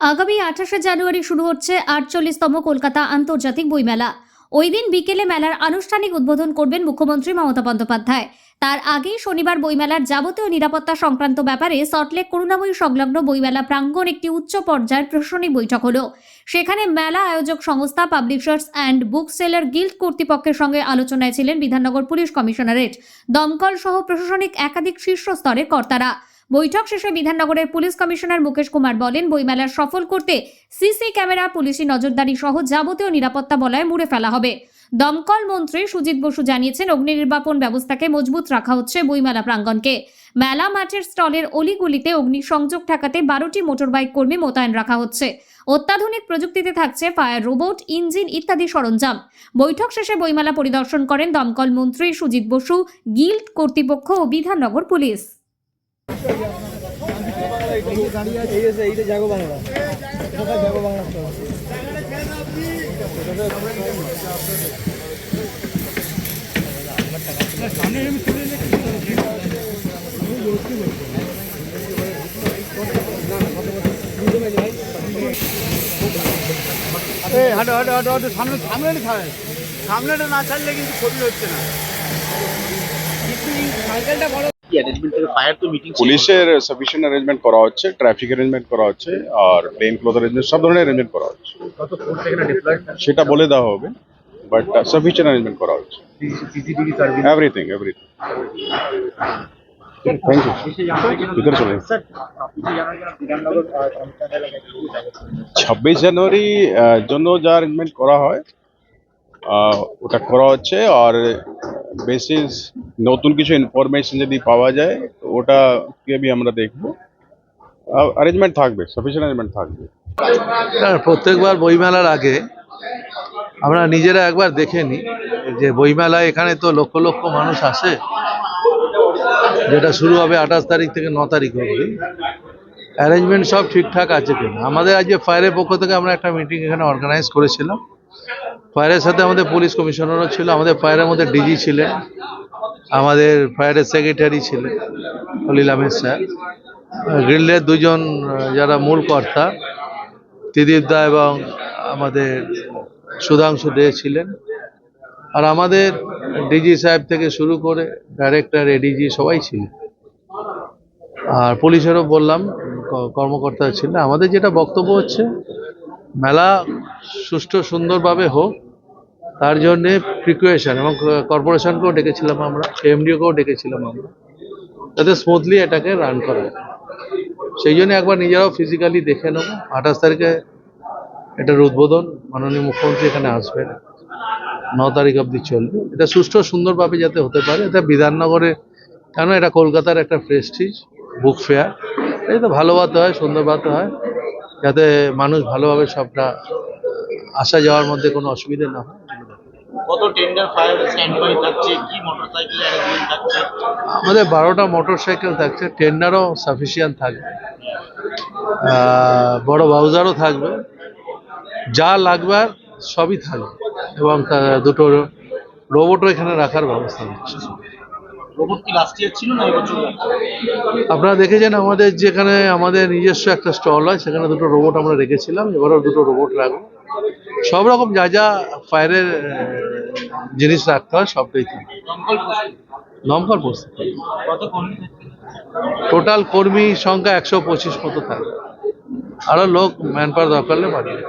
আগামী আঠাশে জানুয়ারি শুরু হচ্ছে আটচল্লিশতম কলকাতা আন্তর্জাতিক বইমেলা। ওই দিন বিকেলে মেলার আনুষ্ঠানিক উদ্বোধন করবেন মুখ্যমন্ত্রী মমতা বন্দ্যোপাধ্যায়। তার আগেই শনিবার বইমেলার যাবতীয় নিরাপত্তা সংক্রান্ত ব্যাপারে সল্টলেক করুণাময়ী সংলগ্ন বইমেলা প্রাঙ্গণ একটি উচ্চ পর্যায়ের প্রশাসনিক বৈঠক হলো। সেখানে মেলা আয়োজক সংস্থা, publishers and book seller guild কর্তৃপক্ষের সঙ্গে আলোচনায় ছিলেন বিধাননগর পুলিশ কমিশনারেট। দমকল সহ প্রশাসনিক একাধিক শীর্ষ স্তরের কর্তারা। বৈঠক শেষে বিধাননগরের পুলিশ কমিশনার মুকেশ কুমার বলেন, বইমেলা সফল করতে সিসি ক্যামেরা, পুলিশি নজরদারি সহ যাবতীয় নিরাপত্তা বলয় মুড়ে ফেলা হবে। দমকল মন্ত্রী সুজিত বসু জানিয়েছেন অগ্নি নির্বাপন ব্যবস্থাকে মজবুত রাখা হচ্ছে বইমেলা প্রাঙ্গণকে মেলা মাঠের স্টলের অলিগুলিতে অগ্নি সংযোগ ঠেকাতে বারোটি মোটরবাইক কর্মী মোতায়েন রাখা হচ্ছে। অত্যাধুনিক প্রযুক্তিতে থাকছে ফায়ার রোবট, ইঞ্জিন ইত্যাদি সরঞ্জাম। বৈঠক শেষে বইমেলা পরিদর্শন করেন দমকল মন্ত্রী সুজিত বসু, গিল্ড কর্তৃপক্ষ ও বিধাননগর পুলিশ। হাঁটো হাঁটো হাঁটো হাঁটো সামনে সামনে ছাড়ে। সামনেটা না ছাড়লে কিন্তু ছবি হচ্ছে না। পুলিশের সাফিসিয়েন্ট অ্যারেঞ্জমেন্ট করা হচ্ছে ট্রাফিক অ্যারেঞ্জমেন্ট করা হচ্ছে আর প্লেন ক্লথ অ্যারেঞ্জমেন্ট সব ধরনের অ্যারেঞ্জমেন্ট করা হচ্ছে। সেটা বলে দেওয়া হবে বাট সাফিসিয়েন্ট অ্যারেঞ্জমেন্ট করা হচ্ছে। এভরিথিং এভরিথিং থ্যাংক ইউ ভিতরে চলে ছাব্বিশ জানুয়ারি জন্য যা অ্যারেঞ্জমেন্ট করা হয় ওটা করা হচ্ছে আর বেসিস নতুন কিছু ইনফরমেশন যদি পাওয়া যায় তো ওটাকে বি আমরা দেখব। অ্যারেঞ্জমেন্ট থাকবে সাফিসিয়েন্ট অ্যারেঞ্জমেন্ট থাকবে। প্রত্যেকবার বইমেলার আগে আমরা নিজেরা একবার দেখে নিই যে বইমেলায় এখানে তো লক্ষ লক্ষ মানুষ আসে। যেটা শুরু হবে আঠাশ তারিখ থেকে ন তারিখ অবধি। অ্যারেঞ্জমেন্ট সব ঠিকঠাক আছে কিনা? আমাদের আজকে ফায়ারের পক্ষ থেকে আমরা একটা মিটিং এখানে অর্গানাইজ করেছিলাম। ফায়ারের সাথে আমাদের পুলিশ কমিশনারও ছিল, আমাদের ফায়ারের মধ্যে ডিজি ছিলেন, আমাদের ফায়ারের সেক্রেটারি ছিলেন খলিল আহমেদ স্যার। গ্রিল্ডের দুজন যারা মূল কর্তা ত্রিদীপ দা এবং আমাদের সুধাংশু দে ছিলেন। আর আমাদের ডিজি সাহেব থেকে শুরু করে ডাইরেক্টর, এডিজি সবাই ছিলেন আর পুলিশেরও বললাম কর্মকর্তা ছিলেন। আমাদের যেটা বক্তব্য হচ্ছে, মেলা সুষ্ঠু, সুন্দরভাবে হোক, তার জন্যে প্রিকুয়েশন এবং কর্পোরেশনকেও ডেকেছিলাম আমরা এমডিওকেও ডেকেছিলাম আমরা, যাতে স্মুথলি এটাকে রান করা সেই জন্য একবার নিজেরাও ফিজিক্যালি দেখে নেব, আঠাশ তারিখে এটার উদ্বোধন, মাননীয় মুখ্যমন্ত্রী এখানে আসবেন, ন তারিখ অবধি চলবে। এটা সুষ্ঠু, সুন্দরভাবে যাতে হতে পারে, এটা বিধাননগরে কেন এটা কলকাতার একটা প্রেস্টিজ বুক ফেয়ার এটা তো ভালোভাবে হয় সুন্দরভাবে হয়, যাতে মানুষ ভালোভাবে সবটা আসা যাওয়ার মধ্যে কোনো অসুবিধা না হয়? কত টেন্ডার ফায়ার স্ট্যান্ড থাকছে? কি মোটরসাইকেল থাকছে? আমাদের বারোটা মোটর সাইকেল থাকছে টেন্ডারও সাফিসিয়েন্ট থাকবে। বড় বাউজারও থাকবে। যা লাগবে সবই থাকবে। এবং দুটো রোবটও এখানে রাখার ব্যবস্থা হচ্ছে আপনারা দেখেছেন আমাদের যেখানে আমাদের নিজস্ব একটা স্টল হয় সেখানে দুটো রোবট আমরা রেখেছিলাম। এবারও দুটো রোবট রাখব। সব রকম যা যা ফায়ারের জিনিস রাখতে হয়, সবটাই থাকে দমকল প্রস্তুত। টোটাল কর্মী সংখ্যা একশো পঁচিশ মতো থাকে আরও লোক ম্যান পাওয়ার দরকার হলে দেবে।